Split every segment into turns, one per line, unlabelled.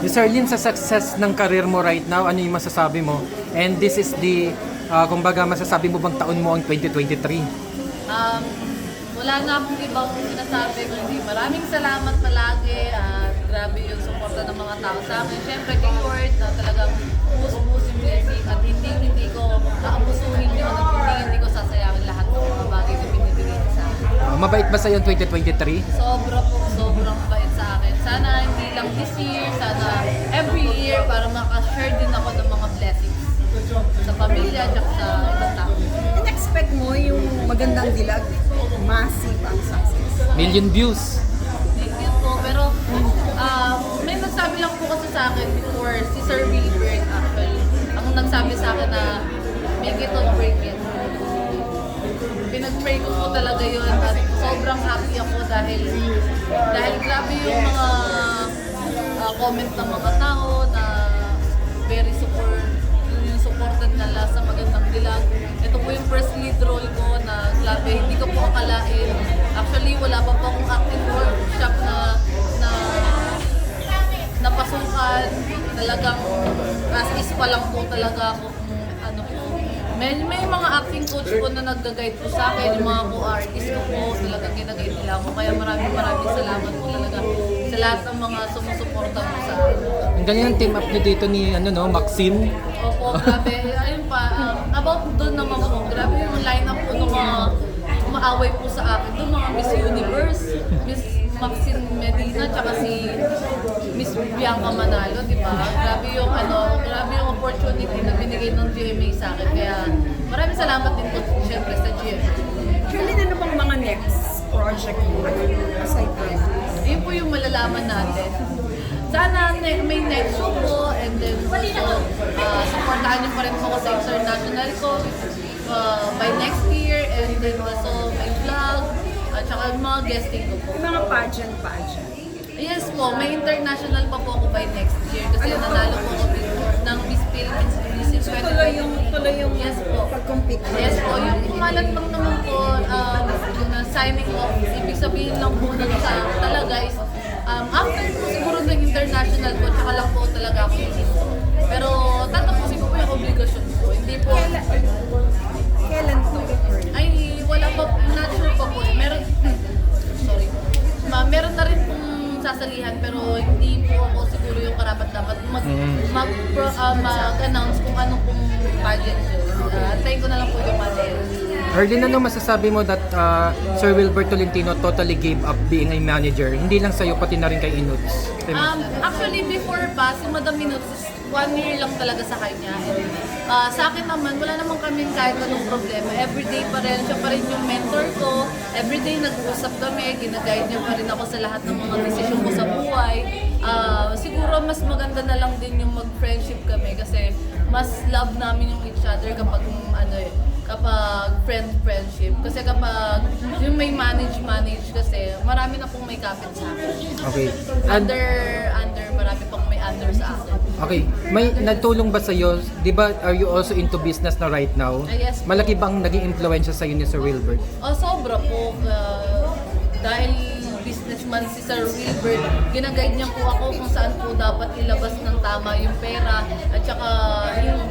Miss Arlene, sa success ng career mo right now, ano yung masasabi mo? And this is the, uh, kumbaga, masasabi mo bang taon mo ang 2023?
Um, wala na akong ibang sinasabi kundi maraming salamat palagi at grabe yung suporta ng mga tao sa akin. Siyempre kay Lord na talagang ubus-ubusin blessing at hindi
mabait ba sa'yo ang 2023?
Sobra po, sobrang bait sa akin. Sana hindi lang this year, sana every year para makashare din ako ng mga blessings sa pamilya at sa ibang tao.
In-expect mo yung magandang dilag, massive ang success.
Million views.
Thank you po. Pero um, may nagsabi lang po kasi sa akin before, si Sir Wilbert actually, ang nagsabi sa akin na make it or break it. Pinag-pray ko po talaga yun at sobrang happy ako dahil dahil grabe yung mga uh, comment ng mga tao na very support yung supported nila sa magandang dilag. Ito po yung first lead role ko na grabe, hindi ko po akalain. Actually, wala pa po akong acting workshop na na napasukan. Talagang as is pa lang po talaga ako. May, may mga acting coach po na nagga-guide po sa akin, yung mga co-artist ko po, talagang ginaguide nila ako. Kaya maraming maraming salamat po talaga sa lahat ng mga sumusuporta po sa akin.
Ang galing ng team up niyo dito ni ano no, Maxine.
Opo, grabe. Ayun pa, um, about doon naman po, grabe yung line-up po ng mga umaaway po sa akin. Doon mga Miss Universe, Miss Maxine Medina, tsaka si Miss Bianca Manalo, di ba? Grabe yung ano, grabe yung opportunity na binigay ng GMA sa akin. Kaya maraming salamat din po syempre sa GMA.
Shirley, ano bang mga next project mo? Aside from?
Yun po yung malalaman natin. Sana ne- may next show po and then also uh, supportahan niyo pa rin po ako sa international ko uh, by next year and then also may vlog at saka yung mga guesting ko po.
Yung mga pageant, pageant.
Yes po, may international pa po ako by next year kasi
Ano po?
nanalo po ako ng Miss Philippines Miss
So, tuloy yung, tuloy yung
Yes po.
pag-compete.
Yes po, yung kumalat lang naman po um, na signing off, ibig sabihin lang po na sa talaga is um, after po siguro ng international po, tsaka lang po talaga ako dito. Pero pro, ah, mag-announce kung anong pong pageant yun. Uh, antayin ko na lang po yung material.
Arlene, ano masasabi mo that uh, Sir Wilbert Tolentino totally gave up being a manager? Hindi lang sa'yo, pati na rin kay Inuts.
Um, actually, before pa, si Madam Minutes, is one year lang talaga sa kanya. And, uh, sa akin naman, wala naman kami kahit anong problema. Everyday pa rin, siya pa rin yung mentor ko. Everyday nag-uusap kami, ginaguide niya pa rin ako sa lahat ng mga desisyon ko sa buhay. Uh, siguro mas maganda na lang din yung mag-friendship kami kasi mas love namin yung each other kapag ano eh, kapag friend friendship kasi kapag yung may manage manage kasi marami na pong may kapit sa akin
Okay. And,
under under marami pang may under sa akin.
okay. May nagtulong ba sa'yo? Di ba, are you also into business na right now?
Ah, yes po.
Malaki bang naging influensya sa'yo ni Sir Wilbert?
Oh, sobra po uh, dahil businessman si Sir Wilbert, ginaguide niya po ako kung saan po dapat ilabas ng tama yung pera at saka yung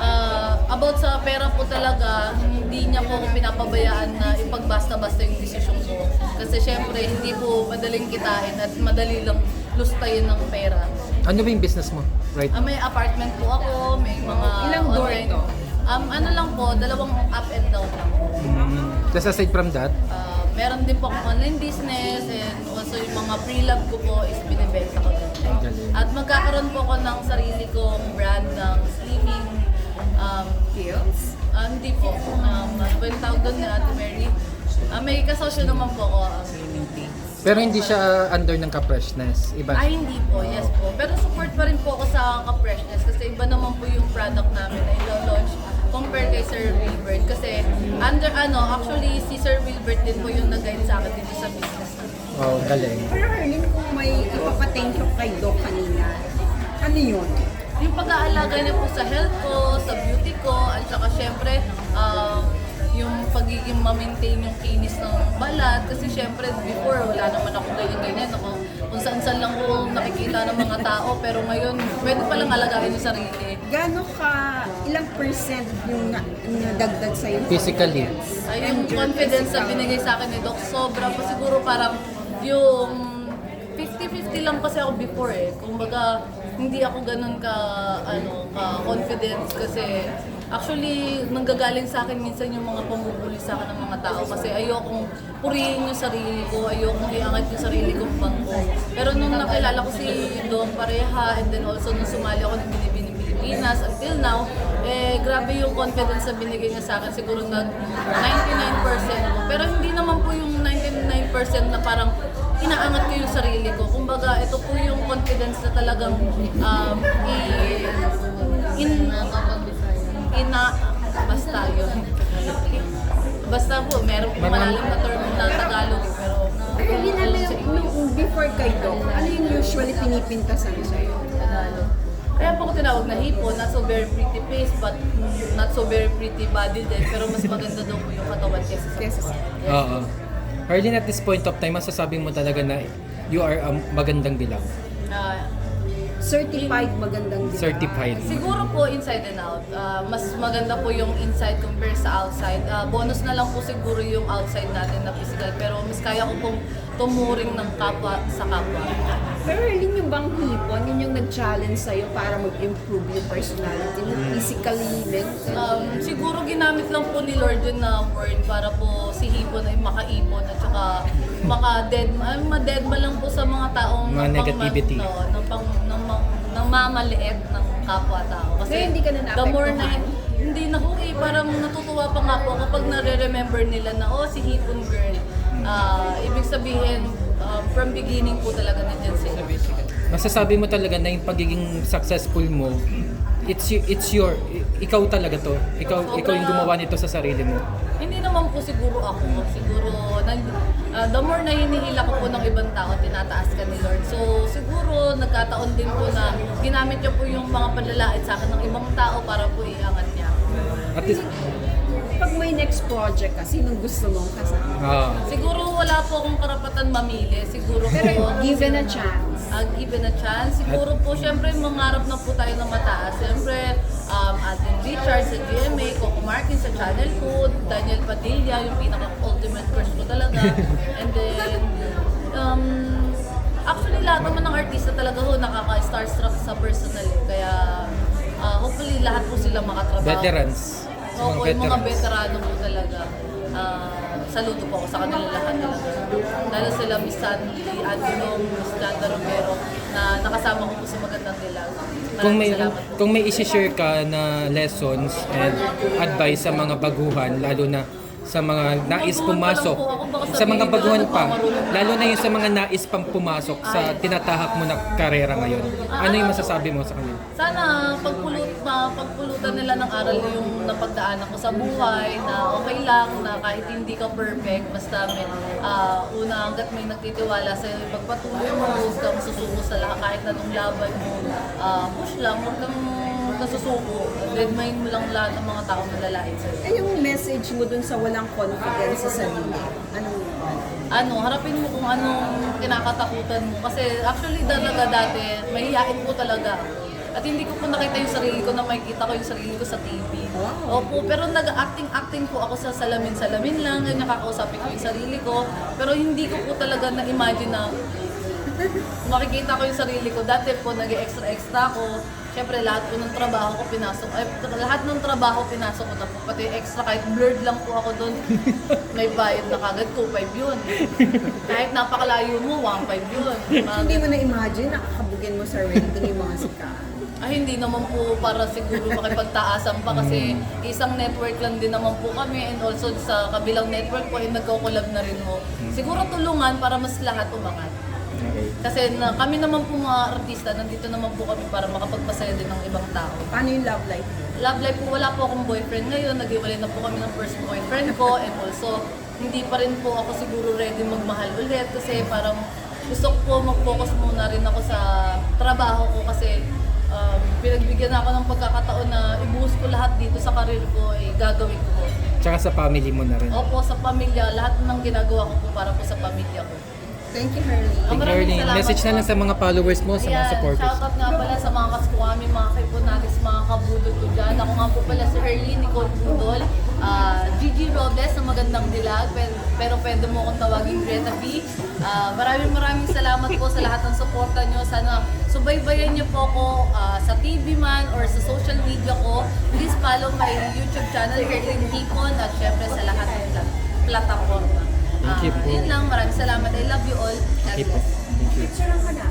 uh, about sa pera po talaga, hindi niya po ako pinapabayaan na ipagbasta-basta yung desisyon ko. Kasi syempre, hindi po madaling kitain at madali lang lustayin ng pera.
Ano ba yung business mo right
Ah, may apartment po ako, may mga...
Ilang door
online-
ito?
Um, ano lang po, dalawang up and down lang.
Mm. Tapos aside from that,
Ah, meron din po akong online business and also yung mga pre-love ko po is binibenta ko din.
Galing.
At magkakaroon po ako ng sarili kong brand ng slimming um,
Pills?
ah, hindi po. Um, ano ba yung tawag doon ni Ate Mary? Ah, may kasosyo naman po ako. Um,
pero hindi siya under ng ka-freshness. Iba.
Ay, hindi po. Yes po. Pero support pa rin po ako sa ka-freshness kasi iba naman po yung product namin na ilo-launch compare kay Sir Wilbert. Kasi under ano, actually si Sir Wilbert din po yung nag-guide sa akin dito sa business.
Oh, galing.
Pero Herlin, kung may ipapathank you kay Doc kanina, ano yun?
Yung pag-aalaga niya po sa health ko, sa beauty ko, at saka syempre, um, yung pagiging ma-maintain yung kinis ng balat kasi syempre before wala naman ako ganyan-ganyan ako kung saan-saan lang ko nakikita ng mga tao pero ngayon pwede palang alagain yung sarili.
Gaano ka, ilang percent yung na, nadagdag sa'yo?
Physically.
Ay, yung confidence na binigay sa akin ni Doc, sobra pa siguro parang yung 50-50 lang kasi ako before eh. Kumbaga, hindi ako ganun ka, ano, ka confidence kasi actually nanggagaling sa akin minsan yung mga pamubuli sa akin ng mga tao kasi ayokong purihin yung sarili ko, ayokong iangat yung sarili kong bangko. Pero nung nakilala ko si Doc pareha and then also nung sumali ako ng Binibining Pilipinas until now, eh grabe yung confidence na binigay niya sa akin. Siguro nag 99% ko. Pero hindi naman po yung 99% na parang inaangat ko yung sarili ko. Kumbaga, ito po yung confidence na talagang um, i, in, ina, basta yun. Basta po, meron po malalim na term na Tagalog pero
Pero ginala, nung before kay Doc, ano yung usually pinipintasan sa'yo?
Tagalog. Kaya po ko tinawag na hipon, not so very pretty face, but not so very pretty body din. Pero mas maganda daw po yung katawan kesa sa
Kesa sa...
Oo. Arlene, at this point of time, masasabi mo talaga na you are a magandang bilang.
Ah,
Certified magandang diba?
Certified.
Siguro po inside and out. Ah, mas maganda po yung inside compare sa outside. Ah, bonus na lang po siguro yung outside natin na physical. Pero mas kaya ko pong tumuring ng kapwa sa kapwa.
Pero rin yung bang hipon, yun yung nag-challenge sa'yo para mag-improve yung personality mo physically, mentally.
Um, siguro ginamit lang po ni Lord yun na word para po si Hipon ay makaipon at saka maka-dead, ay ma-deadma lang po sa mga taong
Mga
nang pang-
negativity.
No, nang, pang, nang, ma- nang mamaliit ng kapwa-tao. Kasi
Kaya hindi ka na
the more na, hindi na eh, parang natutuwa pa nga po kapag nare-remember nila na, oh, si Hipon girl. Ah, ibig sabihin, ah, from beginning po talaga nandiyan sila.
Masasabi mo talaga na yung pagiging successful mo, it's it's your ikaw talaga to. Ikaw ikaw yung gumawa nito sa sarili mo.
Hindi naman po siguro ako. Siguro, nag, ah, the more na hinihila ko po ng ibang tao, tinataas ka ni Lord. So, siguro, nagkataon din po na ginamit niya po yung mga panlalait sa akin ng ibang tao para po iangat niya.
At least
Pag may next project ka, sinong gusto mong kasama?
ah,
Siguro, wala po akong karapatan mamili. Siguro po,
Pero given a chance.
uh, given a chance. Siguro po, syempre, mangarap na po tayo ng mataas. Syempre, um, Alden Richards sa GMA, Coco Martin sa Channel Food, Daniel Padilla, yung pinaka-ultimate crush ko talaga. And then, um, actually, lahat naman ng artista talaga ho, nakaka-starstruck sa personal. eh. Kaya, uh, hopefully, lahat po sila makatrabaho.
veterans.
Oo,
mga
yung mga
veterans.
veterano po talaga. Ah, saludo po ako sa kanila lahat talaga. Lalo sila Miss Sandy, Adilong, Miss Chanda Romero, na nakasama ko po sa magandang dilag. Maraming
Kung may
salamat po.
kung may i-share ka na lessons and advice sa mga baguhan lalo na sa mga nais pumasok sa mga baguhan
na
pa lalo na yung sa mga nais pang pumasok sa tinatahak mo na karera ngayon. Ano yung masasabi mo sa kanila?
Sana pagpulut, ma, pagpulutan nila ng aral yung napagdaanan ko sa buhay, na okay lang, na kahit hindi ka perfect, basta may, ah, una hanggat may nagtitiwala sa iyo, pagpatuloy mo, huwag kang susuko sa lahat, kahit anong laban mo, ah, push lang, huwag kang kasusuko, deadmine mo lang lahat ng mga taong nalalait sa iyo.
Eh yung message mo dun sa walang confidence sa sarili, anong
ano, harapin mo kung anong kinakatakutan mo. Kasi actually talaga dati, mahihain po talaga. At hindi ko po nakita yung sarili ko na makikita ko yung sarili ko sa TV.
Wow.
Opo, pero nag-acting-acting po ako sa salamin-salamin lang, ganyan kakausapin ko yung sarili ko. Pero hindi ko po talaga na-imagine na makikita ko yung sarili ko. Dati po, nag-extra-extra ako. Siyempre, lahat po ng trabaho ko pinasok. Ay, lahat ng trabaho pinasok ko na po. Pati extra, kahit blurred lang po ako doon. May bayad na kagad, 2.5 yun. Kahit napakalayo mo, 1.5 yun. Mga
hindi mo na-imagine, nakakabugin mo sa rating yung mga sikat.
ay, hindi naman po para siguro makipagtaasan pa kasi isang network lang din naman po kami and also sa kabilang network po ay nagko-collab na rin mo. Siguro tulungan para mas lahat umangat.
Okay.
Kasi na, kami naman po mga artista, nandito naman po kami para makapagpasaya din ng ibang tao.
Paano yung love life?
Love life po, wala po akong boyfriend ngayon. Nag-iwalay na po kami ng first boyfriend ko. And also, hindi pa rin po ako siguro ready magmahal ulit. Kasi parang gusto ko po mag-focus muna rin ako sa trabaho ko. Kasi um, pinagbigyan ako ng pagkakataon na ibuhos ko lahat dito sa karir ko, eh, gagawin ko.
Tsaka sa family mo na rin.
Opo, sa pamilya, lahat ng ginagawa ko po para po sa pamilya ko.
Thank you, Harley.
Thank you,
salamat
Message na lang sa mga followers mo, sa mga supporters.
shoutout nga pala sa mga kaskwami, mga kaipon natin, sa mga kabudol ko dyan. Ako nga po pala si Erlene Nicole Budol, ah, Gigi Robles na magandang dilag, pero, pero pwede mo akong tawagin Greta B. Ah, maraming maraming salamat po sa lahat ng suporta nyo. Sana subaybayan nyo po ako ah, sa TV man or sa social media ko. Please follow my YouTube channel, Erlene Hipon, at syempre sa lahat ng plat- platforma.
Thank you
Ah,
po.
yun lang, maraming salamat. I love you all. God
Okay po.
bless.
Thank you.
Picture lang ka.